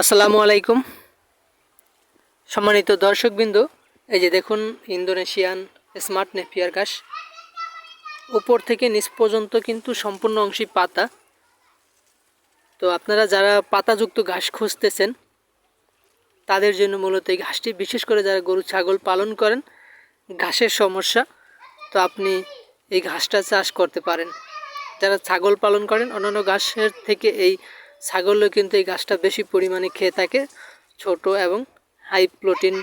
আসসালামু আলাইকুম। সম্মানিত দর্শকবৃন্দ, এই যে দেখুন ইন্দোনেশিয়ান স্মার্ট নেপিয়ার ঘাস। উপর থেকে নিচ পর্যন্ত কিন্তু সম্পূর্ণ অংশই পাতা। তো আপনারা যারা পাতাযুক্ত ঘাস খুঁজতেছেন, তাদের জন্য মূলত এই ঘাসটি, বিশেষ করে যারা গরু, ছাগল পালন করেন, ঘাসের সমস্যা, তো আপনি এই ঘাসটা চাষ করতে পারেন। যারা ছাগল পালন করেন, অন্যান্য ঘাসের থেকে এই ছাগলও কিন্তু এই ঘাসটা বেশি পরিমাণে খেয়ে থাকে। ছোট এবং হাই প্রোটিন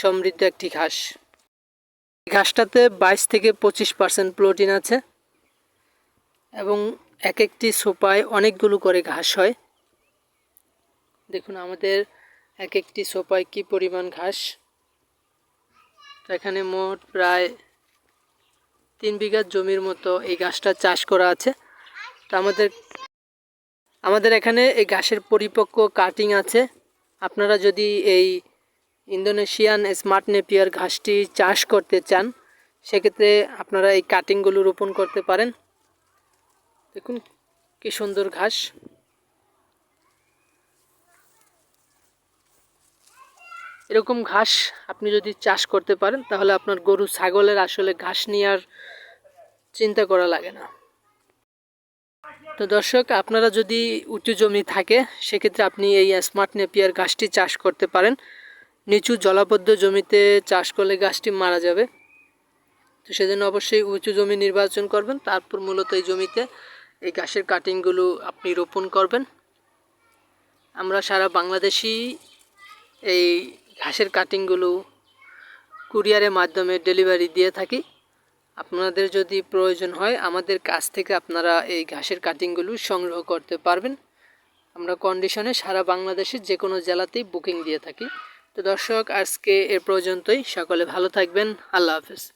সমৃদ্ধ একটি ঘাস। ঘাসটাতে বাইশ থেকে পঁচিশ পার্সেন্ট প্রোটিন আছে এবং এক একটি সোপায় অনেকগুলো করে ঘাস হয়। দেখুন আমাদের এক একটি সোপায় কি পরিমাণ ঘাস। এখানে মোট প্রায় তিন বিঘা জমির মতো এই ঘাসটা চাষ করা আছে। তো আমাদের আমাদের এখানে এই ঘাসের পরিপক্ক কাটিং আছে। আপনারা যদি এই ইন্দোনেশিয়ান স্মার্ট নেপিয়ার ঘাসটি চাষ করতে চান, সেক্ষেত্রে আপনারা এই কাটিংগুলো রোপণ করতে পারেন। দেখুন কি সুন্দর ঘাস। এরকম ঘাস আপনি যদি চাষ করতে পারেন, তাহলে আপনার গরু, ছাগলের আসলে ঘাস নেওয়ার চিন্তা করা লাগে না। তো দর্শক, আপনারা যদি উঁচু জমি থাকে, সেক্ষেত্রে আপনি এই স্মার্ট নেপিয়ার গাছটি চাষ করতে পারেন। নিচু জলাবদ্ধ জমিতে চাষ করলে গাছটি মারা যাবে। তো সেজন্য অবশ্যই উঁচু জমি নির্বাচন করবেন। তারপর মূলত এই জমিতে এই ঘাসের কাটিংগুলো আপনি রোপণ করবেন। আমরা সারা বাংলাদেশি এই ঘাসের কাটিংগুলো কুরিয়ারের মাধ্যমে ডেলিভারি দিয়ে থাকি। আপনাদের যদি প্রয়োজন হয়, আমাদের কাছ থেকে আপনারা এই ঘাসের কাটিংগুলো সংগ্রহ করতে পারবেন। আমরা কন্ডিশনে সারা বাংলাদেশের যে কোনো জেলাতেই বুকিং দিয়ে থাকি। তো দর্শক, আজকে এর পর্যন্তই। সকলে ভালো থাকবেন। আল্লাহ হাফেজ।